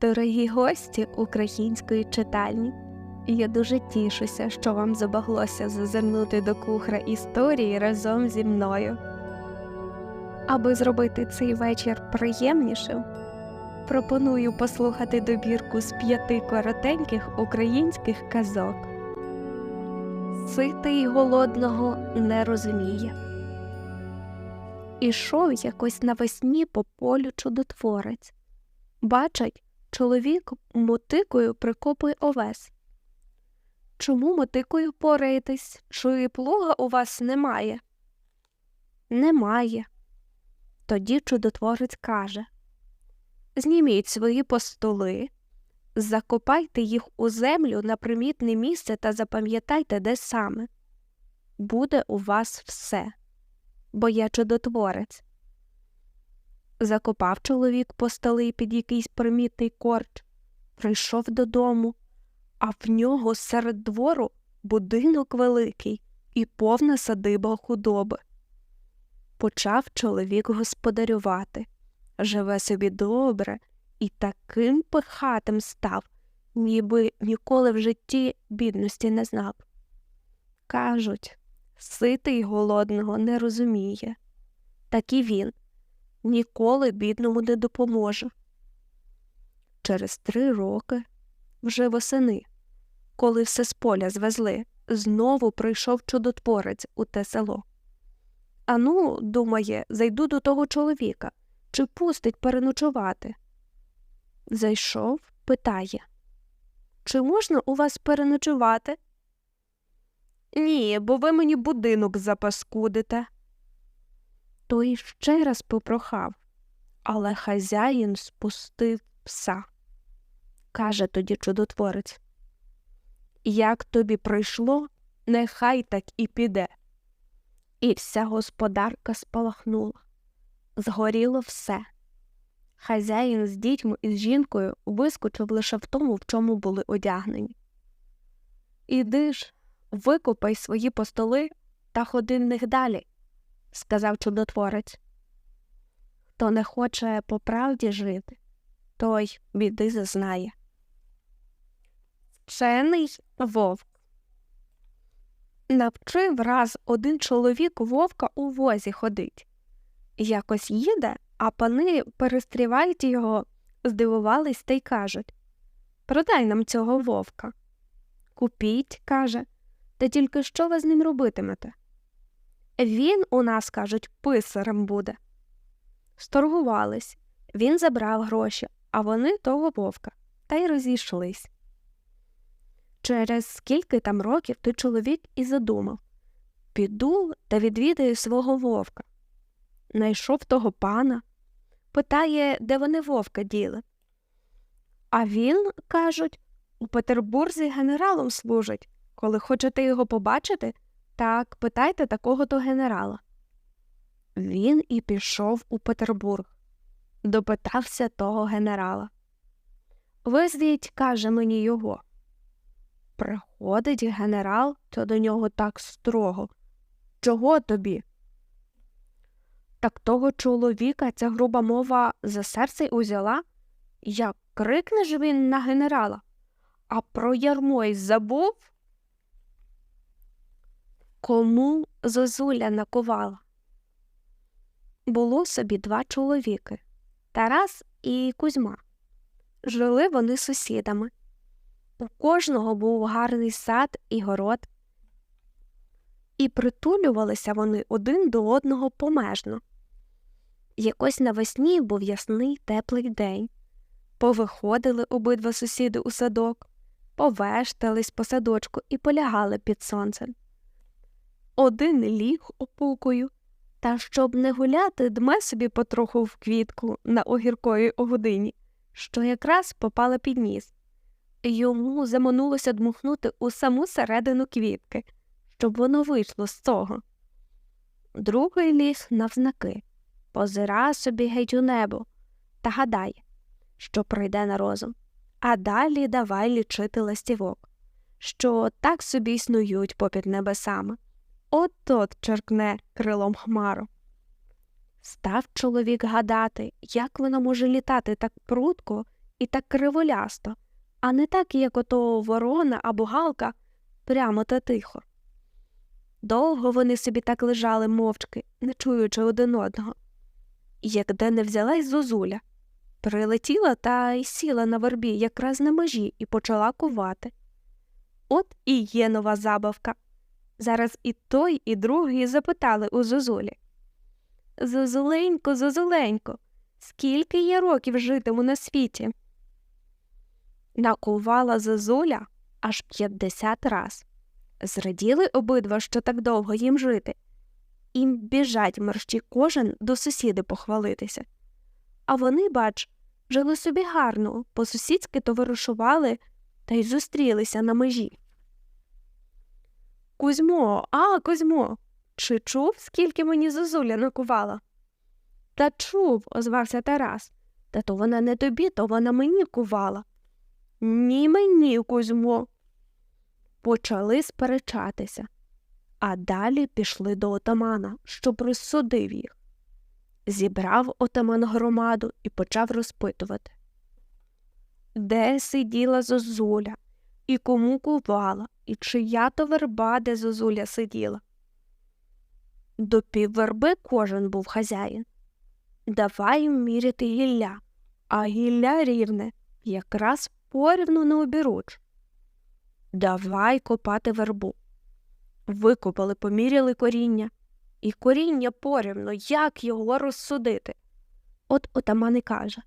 Дорогі гості української читальні, я дуже тішуся, що вам забаглося зазирнути до кухра історії разом зі мною. Аби зробити цей вечір приємнішим, пропоную послухати добірку з п'яти коротеньких українських казок. Ситий голодного не розуміє. Ішов якось навесні по полю чудотворець. Бачить, чоловік мотикою прикопує овес. Чому мотикою пораєтесь? Чи плуга у вас немає? Немає. Тоді чудотворець каже Зніміть свої постоли, закопайте їх у землю на примітне місце та запам'ятайте, де саме. Буде у вас все, бо я чудотворець. Закопав чоловік по столи під якийсь примітний корч, прийшов додому, а в нього серед двору будинок великий і повна садиба худоби. Почав чоловік господарювати, живе собі добре і таким пихатим став, ніби ніколи в житті бідності не знав. Кажуть, ситий голодного не розуміє, так і він ніколи бідному не допоможе. Через три роки, вже восени, коли все з поля звезли, знову прийшов чудотворець у те село. Ану, думає, зайду до того чоловіка, чи пустить переночувати. Зайшов, питає Чи можна у вас переночувати? Ні, бо ви мені будинок запаскудите. Той ще раз попрохав, але хазяїн спустив пса. Каже тоді чудотворець Як тобі прийшло, нехай так і піде. І вся господарка спалахнула. Згоріло все. Хазяїн з дітьми і з жінкою вискочив лише в тому, в чому були одягнені. Іди ж, викопай свої постоли та ходи в них далі сказав чудотворець. Хто не хоче по правді жити, той біди зазнає. Вчений вовк навчив раз один чоловік вовка у возі ходить. Якось їде, а пани перестрівають його, здивувались та й кажуть Продай нам цього вовка. Купіть, каже, та тільки що ви з ним робитимете? Він у нас, кажуть, писарем буде. Сторгувались, він забрав гроші, а вони того вовка, та й розійшлись. Через скільки там років той чоловік і задумав піду та відвідаю свого вовка. Найшов того пана, питає, де вони вовка діли. А він, кажуть, у Петербурзі генералом служить. Коли хочете його побачити, так, питайте такого то генерала. Він і пішов у Петербург, допитався того генерала. Визвіть, каже мені його. Приходить генерал, то до нього так строго. Чого тобі? Так того чоловіка ця груба мова за серце узяла, як крикне ж він на генерала, а про ярмо й забув. Кому зозуля накувала? Було собі два чоловіки Тарас і Кузьма. Жили вони сусідами. У кожного був гарний сад і город, і притулювалися вони один до одного помежно. Якось навесні був ясний теплий день. Повиходили обидва сусіди у садок, повештались по садочку і полягали під сонцем один ліг опукою, та щоб не гуляти, дме собі потроху в квітку на огірковійогодині, що якраз попала під ніс. Йому заманулося дмухнути у саму середину квітки, щоб воно вийшло з цього. Другий ліг навзнаки, позира собі геть у небо та гадає, що прийде на розум, а далі давай лічити ластівок, що так собі існують попід небесами. От-от черкне крилом хмару. Став чоловік гадати, як вона може літати так прудко і так криволясто, а не так, як ото ворона або галка, прямо та тихо. Довго вони собі так лежали мовчки, не чуючи один одного. Як де не взялась зозуля, прилетіла та й сіла на вербі якраз на межі і почала кувати. От і є нова забавка. Зараз і той, і другий запитали у зозулі. Зозуленько, зозуленько, скільки я років житиму на світі? Накувала зозуля аж п'ятдесят раз. Зраділи обидва, що так довго їм жити. Їм біжать мерщі кожен до сусіди похвалитися. А вони, бач, жили собі гарно, по сусідськи товаришували та й зустрілися на межі. Кузьмо, а, Кузьмо, чи чув, скільки мені зозуля накувала? Та чув, озвався Тарас. Та то вона не тобі, то вона мені кувала. Ні мені, Кузьмо. Почали сперечатися, а далі пішли до отамана, щоб розсудив їх. Зібрав отаман громаду і почав розпитувати. Де сиділа зозуля, і кому кувала, і чия то верба, де зозуля сиділа. До півверби кожен був хазяїн. Давай міряти гілля, а гілля рівне, якраз порівну на обіруч. Давай копати вербу. Викопали, поміряли коріння, і коріння порівно, як його розсудити. От отаман і каже.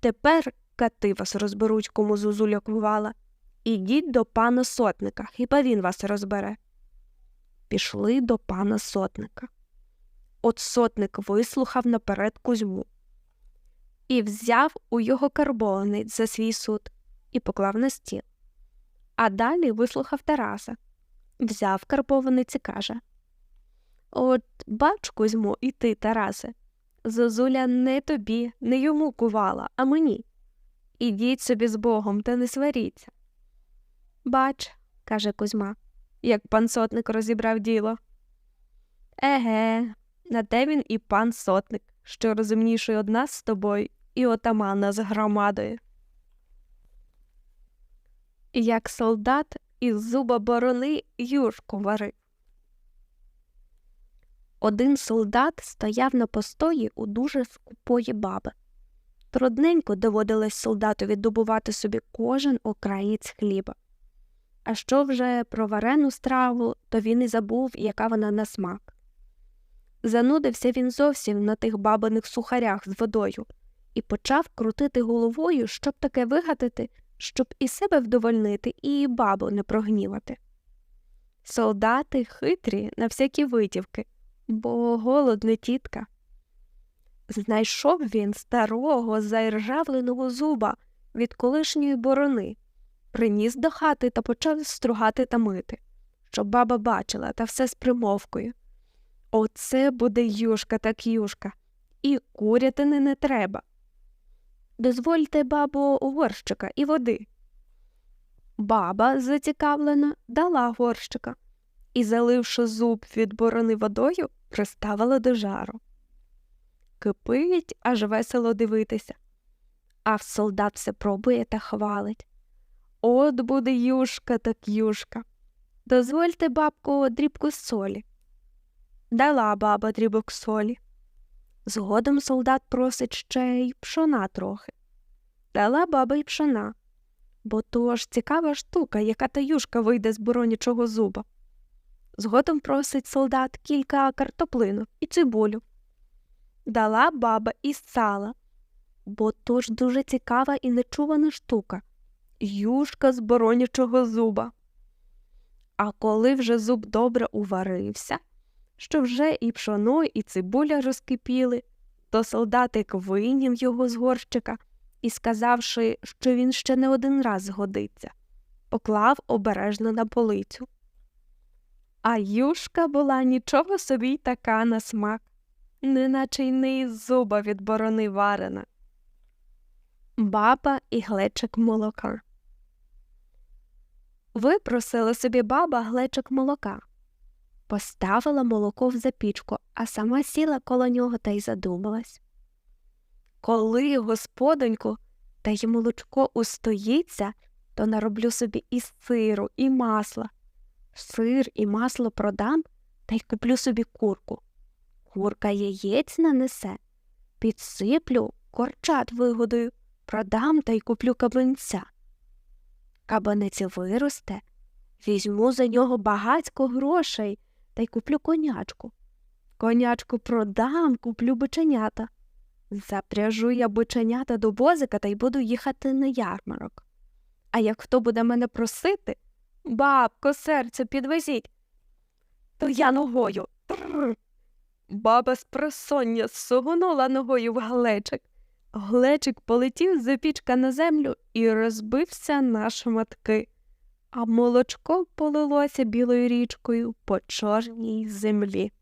Тепер кати вас розберуть, кому зозуля кувала. Ідіть до пана сотника, хіба він вас розбере. Пішли до пана сотника. От сотник вислухав наперед Кузьму і взяв у його карбованець за свій суд і поклав на стіл. А далі вислухав Тараса, взяв карбованець і каже От бач, Кузьму, і ти, Тарасе, Зозуля не тобі, не йому кувала, а мені. Ідіть собі з Богом та не сваріться. Бач, каже Кузьма, як пан сотник розібрав діло. Еге, на те він і пан сотник, що розумніший од нас з тобою і отамана з громадою. Як солдат із зуба борони юшку варив. Один солдат стояв на постої у дуже скупої баби. Трудненько доводилось солдатові добувати собі кожен окраєць хліба. А що вже про варену страву, то він і забув, яка вона на смак. Занудився він зовсім на тих бабиних сухарях з водою і почав крутити головою, щоб таке вигадати, щоб і себе вдовольнити, і бабу не прогнівати. Солдати хитрі на всякі витівки, бо голод не тітка. Знайшов він старого заіржавленого зуба від колишньої борони, приніс до хати та почав стругати та мити, щоб баба бачила та все з примовкою. Оце буде юшка так юшка, і курятини не треба. Дозвольте, бабо, горщика і води. Баба, зацікавлена, дала горщика і, заливши зуб від борони водою, приставила до жару. Кипить, аж весело дивитися. А солдат все пробує та хвалить. От буде юшка так юшка. Дозвольте, бабко, дрібку солі. Дала баба дрібок солі. Згодом солдат просить ще й пшона трохи. Дала баба й пшона, бо то ж цікава штука, яка та юшка вийде з боронячого зуба. Згодом просить солдат кілька картоплинок і цибулю. Дала баба і сала, бо то ж дуже цікава і нечувана штука юшка з боронячого зуба. А коли вже зуб добре уварився, що вже і пшоно, і цибуля розкипіли, то солдатик вийняв його з горщика і, сказавши, що він ще не один раз згодиться, поклав обережно на полицю. А юшка була нічого собі така на смак, неначе й не із зуба від борони варена. Баба і глечик молока. Випросила собі баба глечик молока, поставила молоко в запічку, а сама сіла коло нього та й задумалась. Коли, господоньку, та й молочко устоїться, то нароблю собі і сиру, і масла. Сир і масло продам та й куплю собі курку. Курка яєць нанесе, підсиплю, корчат вигодую, продам та й куплю кабанця. Кабанець виросте, візьму за нього багацько грошей та й куплю конячку. Конячку продам, куплю биченята. Запряжу я биченята до возика та й буду їхати на ярмарок. А як хто буде мене просити, бабко, серце, підвезіть, то я ногою. Тррр. Баба з просоння сугонула ногою в глечик. Глечик полетів з пічка на землю і розбився на шматки, а молочко полилося білою річкою по чорній землі.